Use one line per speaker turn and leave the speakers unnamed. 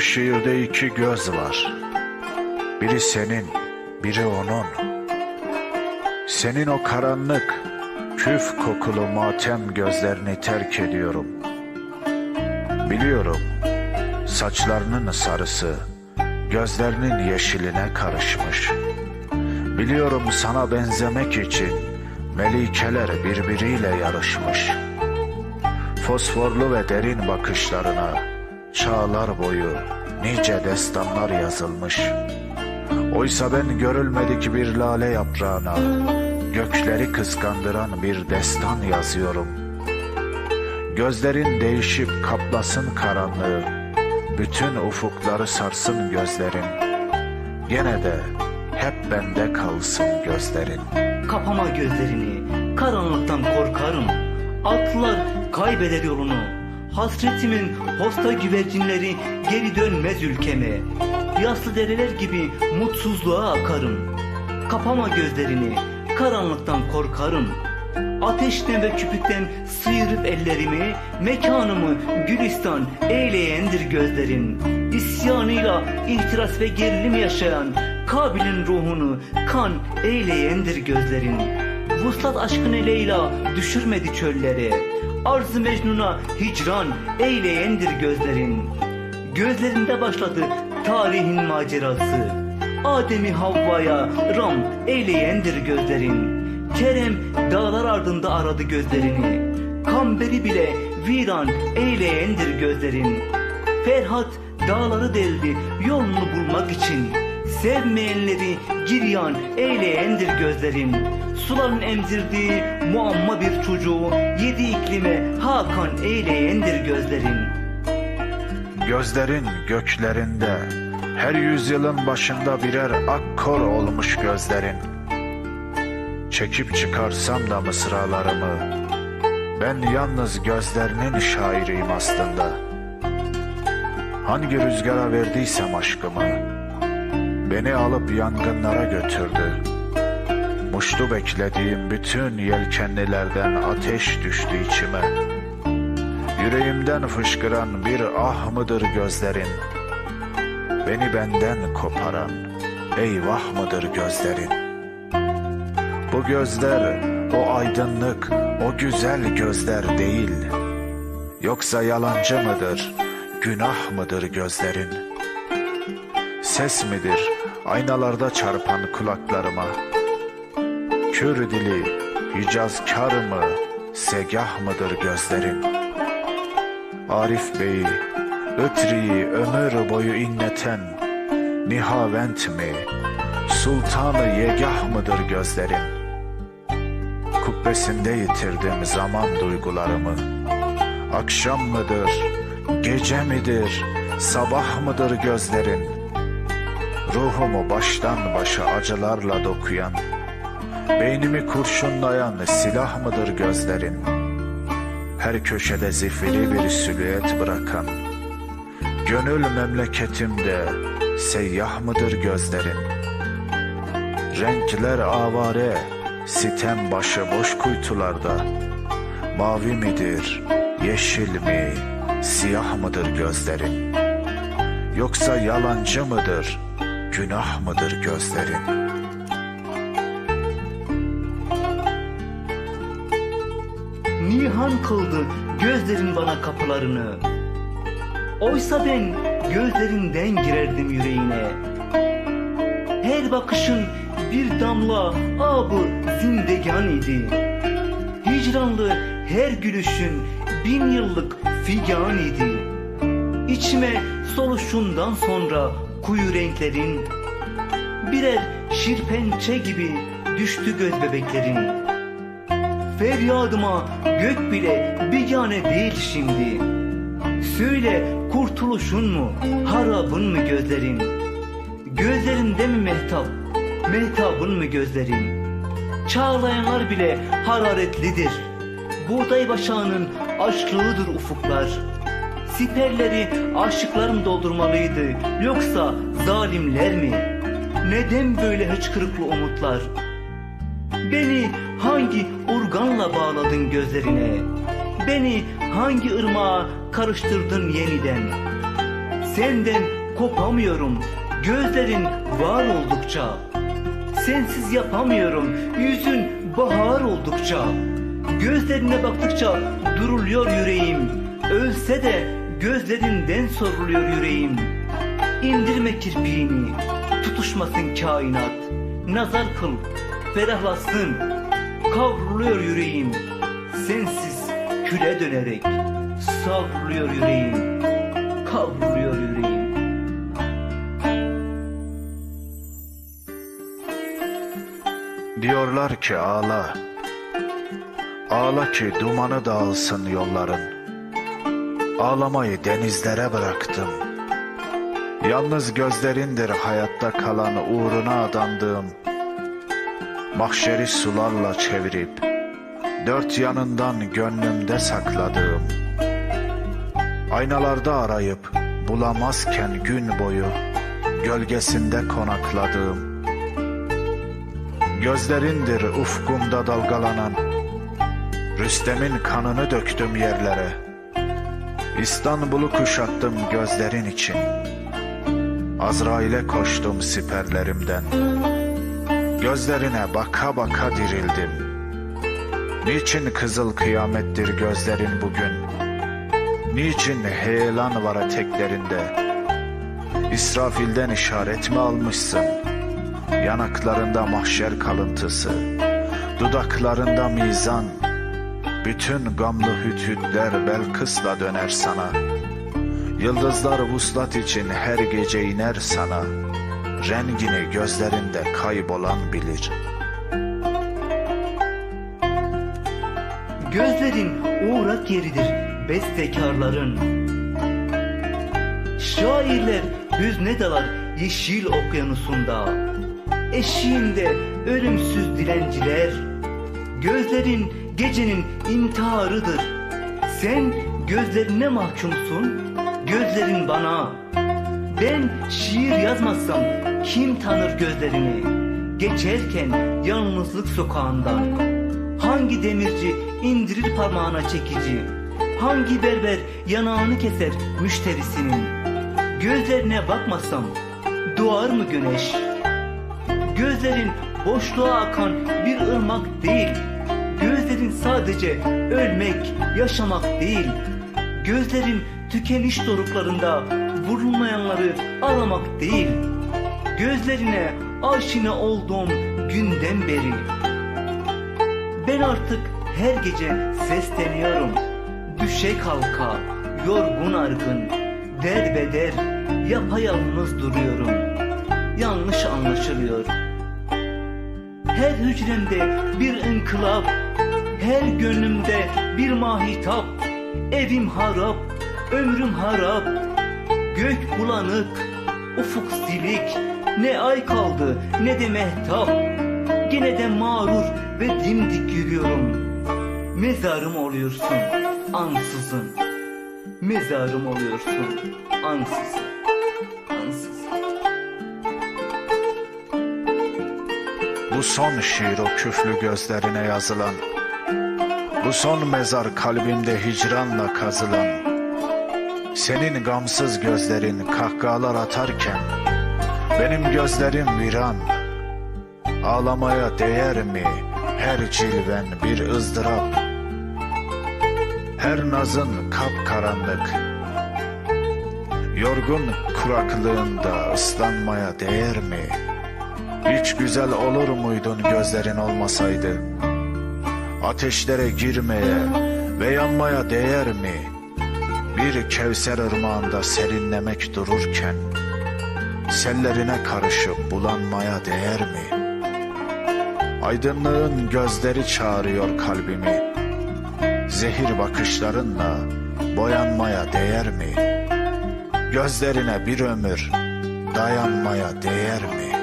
Bu şiirde iki göz var. Biri senin, biri onun. Senin o karanlık, küf kokulu matem gözlerini terk ediyorum. Biliyorum, saçlarının sarısı, gözlerinin yeşiline karışmış. Biliyorum sana benzemek için melikeler birbiriyle yarışmış. Fosforlu ve derin bakışlarına çağlar boyu nice destanlar yazılmış. Oysa ben görülmedik bir lale yaprağına gökleri kıskandıran bir destan yazıyorum. Gözlerin değişip kaplasın karanlığı, bütün ufukları sarsın gözlerin. Gene de hep bende kalsın gözlerin.
Kapama gözlerini, karanlıktan korkarım. Atlar kaybeder yolunu. Hasretimin hosta güvercinleri geri dönmez ülkeme. Yaslı dereler gibi mutsuzluğa akarım. Kapama gözlerini, karanlıktan korkarım. Ateşten ve küpükten sıyırıp ellerimi, mekanımı gülistan eyleyendir gözlerin. İsyanıyla ihtiras ve gerilim yaşayan Kabil'in ruhunu kan eyleyendir gözlerin. Vuslat aşkını Leyla düşürmedi çöllere. Arz-ı Mecnun'a hicran eyleyendir gözlerin. Gözlerinde başladı tarihin macerası. Adem'i Havva'ya ram eyleyendir gözlerin. Kerem dağlar ardında aradı gözlerini. Kamberi bile viran eyleyendir gözlerin. Ferhat dağları deldi yolunu bulmak için. Sevmeyenleri giryan eyleyendir gözlerin. Suların emzirdiği muamma bir çocuğu yedi iklime Hakan eyleyendir gözlerin.
Gözlerin göklerinde her yüzyılın başında birer akkor olmuş gözlerin. Çekip çıkarsam da mısralarımı ben yalnız gözlerinin şairiyim aslında. Hangi rüzgara verdiysem aşkımı beni alıp yangınlara götürdü. Muştu beklediğim bütün yelkenlilerden ateş düştü içime. Yüreğimden fışkıran bir ah mıdır gözlerin? Beni benden koparan eyvah mıdır gözlerin? Bu gözler o aydınlık, o güzel gözler değil. Yoksa yalancı mıdır, günah mıdır gözlerin? Ses midir aynalarda çarpan kulaklarıma? Kür dili, hicazkar mı, segah mıdır gözlerin? Arif Bey'i, Ötri'yi ömür boyu inleten Nihavent mi, sultanı yegah mıdır gözlerin? Kubbesinde yitirdim zaman duygularımı. Akşam mıdır, gece midir, sabah mıdır gözlerin? Ruhumu baştan başa acılarla dokuyan, beynimi kurşunlayan silah mıdır gözlerin? her köşede zifiri bir silüet bırakan, gönül memleketimde seyyah mıdır gözlerin? Renkler avare, sitem başı boş kuytularda, mavi midir, yeşil mi, siyah mıdır gözlerin? Yoksa yalancı mıdır, günah mıdır gözlerin?''
Nihan kıldı gözlerin bana kapılarını. Oysa ben gözlerinden girerdim yüreğine. Her bakışın bir damla abı zindegan idi. Hicranlı her gülüşün bin yıllık figan idi. İçime soluşundan sonra kuyu renklerin birer şirpençe gibi düştü göz bebeklerin. Feryadıma gök bile bigane değil şimdi. Söyle kurtuluşun mu, harabın mı gözlerin? Gözlerinde mi mehtap, mehtabın mı gözlerin? Çağlayanlar bile hararetlidir. Buğday başağının açlığıdır ufuklar. Siperleri aşıklarım doldurmalıydı, yoksa zalimler mi? Neden böyle hıçkırıklı umutlar? Beni hangi urganla bağladın gözlerine? Beni hangi ırmağa karıştırdın yeniden? Senden kopamıyorum gözlerin var oldukça. Sensiz yapamıyorum yüzün bahar oldukça. Gözlerine baktıkça duruluyor yüreğim. Ölse de gözlerinden soruluyor yüreğim. İndirme kirpiğini tutuşmasın kainat. Nazar kıl ferahlasın Kavruluyor yüreğim Sensiz küle dönerek Savruluyor yüreğim Kavruluyor yüreğim
Diyorlar ki ağla. Ağla ki dumanı dağılsın yolların. Ağlamayı denizlere bıraktım. Yalnız gözlerindir hayatta kalan uğruna adandığım. Mahşeri sularla çevirip dört yanından gönlümde sakladığım. Aynalarda arayıp bulamazken gün boyu gölgesinde konakladığım. Gözlerindir ufkumda dalgalanan Rüstem'in kanını döktüm yerlere İstanbul'u kuşattım gözlerin için Azrail'e koştum siperlerimden Gözlerine baka baka dirildim Niçin kızıl kıyamettir gözlerin bugün Niçin heyelan var eteklerinde İsrafil'den işaret mi almışsın Yanaklarında mahşer kalıntısı, dudaklarında mizan. Bütün gamlı hüthütler Belkıs'la döner sana. Yıldızlar vuslat için her gece iner sana. Rengini gözlerinde kaybolan bilir.
Gözlerin uğrak yeridir bestekarların. Şairler hüzne dalar yeşil okyanusunda. Eşiğinde ölümsüz dilenciler. Gözlerin gecenin intiharıdır. Sen gözlerine mahkumsun Gözlerin bana Ben şiir yazmazsam kim tanır gözlerini? Geçerken yalnızlık sokağından Hangi demirci indirir parmağına çekici? Hangi berber yanağını keser müşterisinin? Gözlerine bakmasam doğar mı güneş? Gözlerin boşluğa akan bir ırmak değil. Gözlerin sadece ölmek, yaşamak değil. Gözlerin tükeniş doruklarında vurulmayanları aramak değil Gözlerine aşina olduğum günden beri ben artık her gece sesleniyorum. Düşe kalka, yorgun argın, derbeder, yapayalnız duruyorum. Yanlış anlaşılıyor. Her hücremde bir inkılap, her gönlümde bir mahitap. Evim harap, ömrüm harap, gök bulanık, ufuk silik, ne ay kaldı ne de mehtap. Yine de mağrur ve dimdik yürüyorum. Mezarım oluyorsun ansızın. Mezarım oluyorsun. Ansızın.
Bu son şiir o küflü gözlerine yazılan Bu son mezar kalbimde hicranla kazılan Senin gamsız gözlerin kahkahalar atarken Benim gözlerim viran Ağlamaya değer mi her cilven bir ızdırap Her nazın kapkaranlık Yorgun kuraklığında ıslanmaya değer mi? Hiç güzel olur muydun gözlerin olmasaydı? Ateşlere girmeye ve yanmaya değer mi? Bir kevser ırmağında serinlemek dururken Sellerine karışıp bulanmaya değer mi? Aydınlığın gözleri çağırıyor kalbimi Zehir bakışlarınla boyanmaya değer mi? Gözlerine bir ömür dayanmaya değer mi?